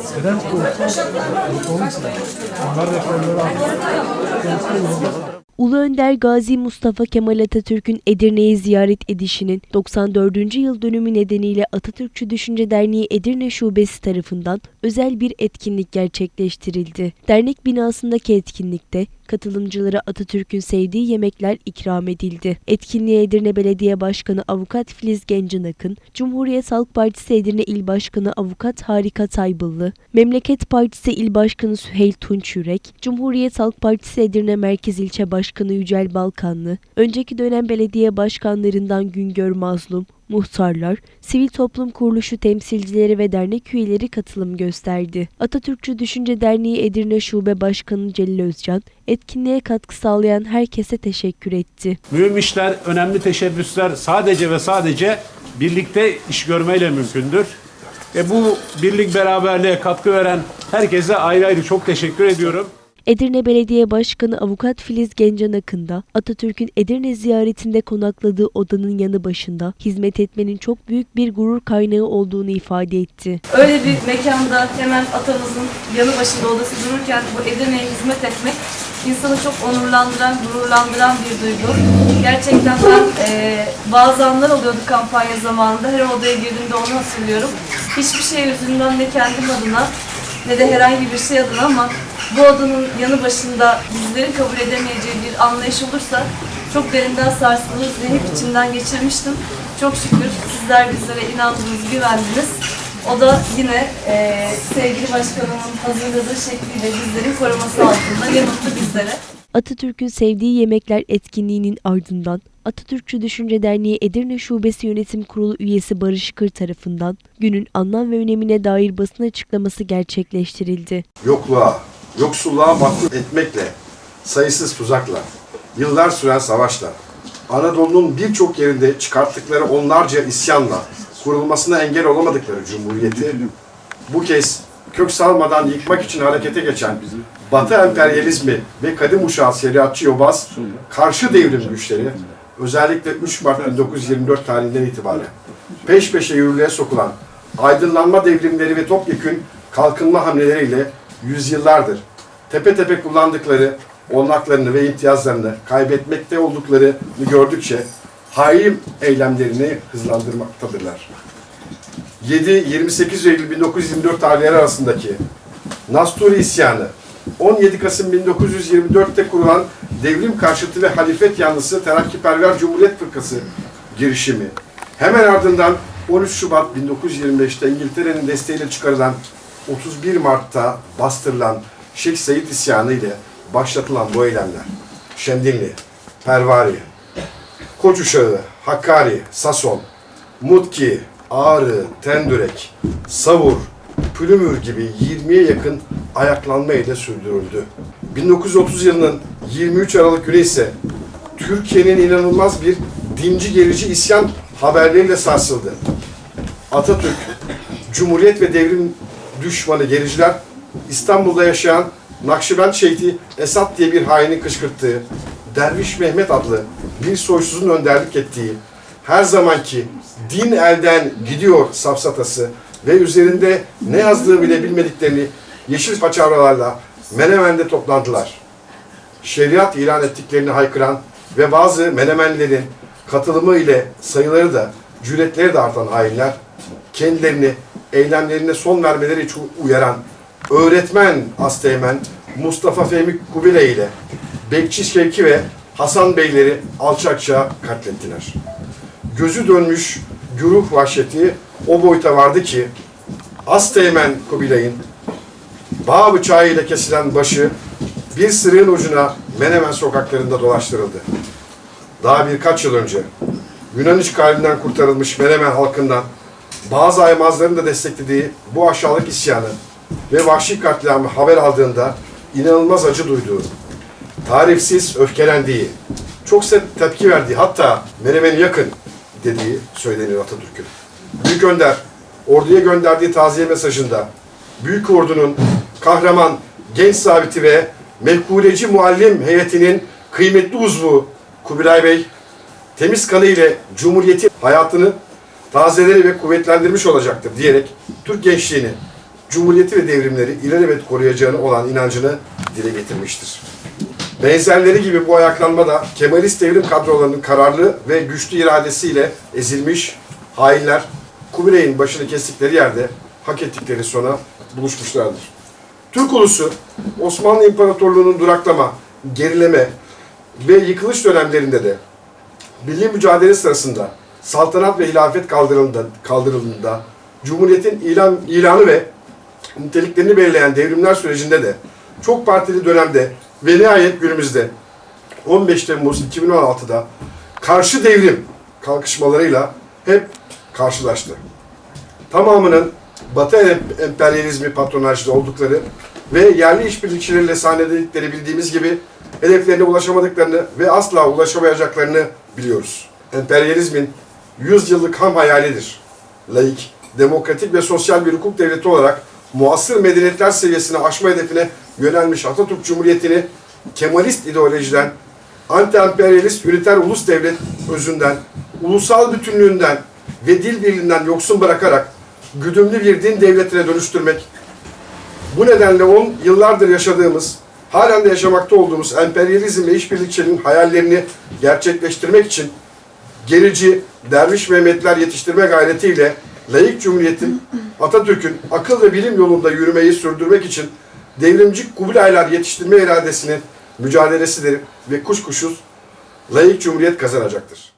Neden. Ulu Önder Gazi Mustafa Kemal Atatürk'ün Edirne'yi ziyaret edişinin 94. yıl dönümü nedeniyle Atatürkçü Düşünce Derneği Edirne Şubesi tarafından özel bir etkinlik gerçekleştirildi. Dernek binasındaki etkinlikte katılımcılara Atatürk'ün sevdiği yemekler ikram edildi. Etkinliğe Edirne Belediye Başkanı Avukat Filiz Gencin Akın, Cumhuriyet Halk Partisi Edirne İl Başkanı Avukat Harika Taybıllı, Memleket Partisi İl Başkanı Süheyl Tunç Yürek, Cumhuriyet Halk Partisi Edirne Merkez İlçe Başkanı Yücel Balkanlı, önceki dönem belediye başkanlarından Güngör Mazlum, muhtarlar, sivil toplum kuruluşu temsilcileri ve dernek üyeleri katılım gösterdi. Atatürkçü Düşünce Derneği Edirne Şube Başkanı Celil Özcan, etkinliğe katkı sağlayan herkese teşekkür etti. Mühim işler, önemli teşebbüsler sadece ve sadece birlikte iş görmeyle mümkündür. Ve bu birlik beraberliğe katkı veren herkese ayrı ayrı çok teşekkür ediyorum. Edirne Belediye Başkanı Avukat Filiz Gencan Akın da Atatürk'ün Edirne ziyaretinde konakladığı odanın yanı başında hizmet etmenin çok büyük bir gurur kaynağı olduğunu ifade etti. Öyle bir mekanda hemen atamızın yanı başında odası dururken bu Edirne'ye hizmet etmek insanı çok onurlandıran, gururlandıran bir duygu. Gerçekten ben e, bazı anlar oluyordu kampanya zamanında. Her odaya girdiğimde onu hatırlıyorum. Hiçbir şey yüzünden ne kendim adına ne de herhangi bir şey adına ama bu odanın yanı başında bizlerin kabul edemeyeceği bir anlayış olursa çok derinden sarsılırız ve hep içimden geçirmiştim. Çok şükür sizler bizlere inandınız, güvendiniz. O da yine e, sevgili başkanımın hazırladığı şekliyle bizlerin koruması altında ne mutlu bizlere. Atatürk'ün sevdiği yemekler etkinliğinin ardından Atatürkçü Düşünce Derneği Edirne Şubesi Yönetim Kurulu üyesi Barış Kır tarafından günün anlam ve önemine dair basın açıklaması gerçekleştirildi. yokluğa, yoksulluğa mahkum etmekle, sayısız tuzakla, yıllar süren savaşla, Anadolu'nun birçok yerinde çıkarttıkları onlarca isyanla kurulmasına engel olamadıkları Cumhuriyeti bu kez kök salmadan yıkmak için harekete geçen Batı emperyalizmi ve kadim uşağı şeriatçı yobaz karşı devrim güçleri özellikle 3 Mart 1924 tarihinden itibaren peş peşe yürürlüğe sokulan aydınlanma devrimleri ve topyekün kalkınma hamleleriyle yüzyıllardır tepe tepe kullandıkları onlaklarını ve imtiyazlarını kaybetmekte olduklarını gördükçe hain eylemlerini hızlandırmaktadırlar. 7-28 Eylül 1924 tarihleri arasındaki Nasturi isyanı, 17 Kasım 1924'te kurulan devrim karşıtı ve halifet yanlısı Terakkiperver Cumhuriyet Fırkası girişimi, hemen ardından 13 Şubat 1925'te İngiltere'nin desteğiyle çıkarılan 31 Mart'ta bastırılan Şeyh Said isyanı ile başlatılan bu eylemler, Şemdinli, Pervari, Koç Uşağı, Hakkari, Sason, Mutki, Ağrı, Tendürek, Savur, Pülümür gibi 20'ye yakın ayaklanma ile sürdürüldü. 1930 yılının 23 Aralık günü ise Türkiye'nin inanılmaz bir dinci gerici isyan haberleriyle sarsıldı. Atatürk, Cumhuriyet ve devrim düşmanı gericiler İstanbul'da yaşayan Nakşibend Şeyhi Esat diye bir haini kışkırttığı, Derviş Mehmet adlı bir soysuzun önderlik ettiği, her zamanki din elden gidiyor safsatası ve üzerinde ne yazdığı bile bilmediklerini yeşil paçavralarla Menemen'de toplandılar. Şeriat ilan ettiklerini haykıran ve bazı Menemenlerin katılımı ile sayıları da cüretleri de artan hainler kendilerini eylemlerine son vermeleri için uyaran öğretmen Asteğmen Mustafa Fehmi Kubile ile Bekçi Şevki ve Hasan Beyleri alçakça katlettiler. Gözü dönmüş güruh vahşeti o boyuta vardı ki Asteğmen Kubilay'ın bağ bıçağıyla kesilen başı bir sırığın ucuna Menemen sokaklarında dolaştırıldı. Daha birkaç yıl önce Yunan işgalinden kurtarılmış Menemen halkından bazı aymazların da desteklediği bu aşağılık isyanı ve vahşi katliamı haber aldığında inanılmaz acı duyduğu, tarifsiz öfkelendiği, çok sert tepki verdiği hatta Menemen'i yakın dediği söyleniyor Atatürk'ün. Büyük Önder orduya gönderdiği taziye mesajında Büyük Ordu'nun kahraman genç sabiti ve mehkuleci muallim heyetinin kıymetli uzvu Kubilay Bey temiz kanı ile Cumhuriyeti hayatını tazeleri ve kuvvetlendirmiş olacaktır diyerek Türk gençliğini Cumhuriyeti ve devrimleri ilelebet koruyacağını olan inancını dile getirmiştir. Benzerleri gibi bu ayaklanma da Kemalist devrim kadrolarının kararlı ve güçlü iradesiyle ezilmiş hainler Kubilay'ın başını kestikleri yerde hak ettikleri sona buluşmuşlardır. Türk ulusu Osmanlı İmparatorluğu'nun duraklama, gerileme ve yıkılış dönemlerinde de milli mücadele sırasında saltanat ve hilafet kaldırıldığında, kaldırıldığında Cumhuriyet'in ilan, ilanı ve niteliklerini belirleyen devrimler sürecinde de çok partili dönemde ve nihayet günümüzde 15 Temmuz 2016'da karşı devrim kalkışmalarıyla hep karşılaştı. Tamamının Batı em- emperyalizmi patronajlı oldukları ve yerli işbirlikçileriyle sahneledikleri bildiğimiz gibi hedeflerine ulaşamadıklarını ve asla ulaşamayacaklarını biliyoruz. Emperyalizmin 100 yıllık ham hayalidir. Laik, demokratik ve sosyal bir hukuk devleti olarak muasır medeniyetler seviyesini aşma hedefine yönelmiş Atatürk Cumhuriyeti'ni Kemalist ideolojiden, anti-emperyalist üniter ulus devlet özünden, ulusal bütünlüğünden ve dil birliğinden yoksun bırakarak güdümlü bir din devletine dönüştürmek, bu nedenle on yıllardır yaşadığımız, halen de yaşamakta olduğumuz emperyalizm ve işbirlikçinin hayallerini gerçekleştirmek için gerici, derviş Mehmetler yetiştirme gayretiyle laik cumhuriyetin, Atatürk'ün akıl ve bilim yolunda yürümeyi sürdürmek için devrimci Kubilaylar yetiştirme iradesinin mücadelesidir ve kuşkusuz laik cumhuriyet kazanacaktır.